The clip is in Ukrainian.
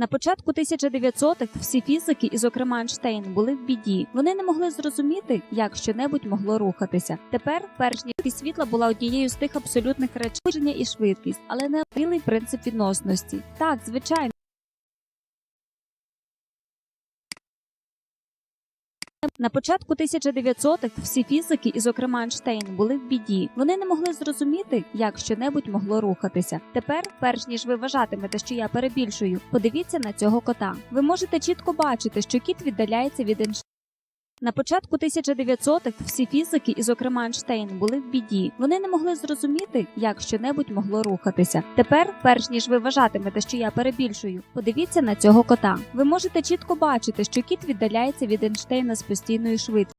На початку 1900-х всі фізики, і зокрема Ейнштейн, були в біді. Вони не могли зрозуміти, як щонебудь могло рухатися. Тепер, перш ніж світла була однією з тих абсолютних речей і швидкість, але не цілий принцип відносності. Так, звичайно. На початку 1900-х всі фізики, і зокрема Ейнштейн, були в біді. Вони не могли зрозуміти, як щонебудь могло рухатися. Тепер, перш ніж ви вважатимете, що я перебільшую, подивіться на цього кота. Ви можете чітко бачити, що кіт віддаляється від Ейнштейна. На початку 1900-х всі фізики, і зокрема Ейнштейн, були в біді. Вони не могли зрозуміти, як щонебудь могло рухатися. Тепер, перш ніж ви вважатимете, що я перебільшую, подивіться на цього кота. Ви можете чітко бачити, що кіт віддаляється від Ейнштейна з постійною швидкістю.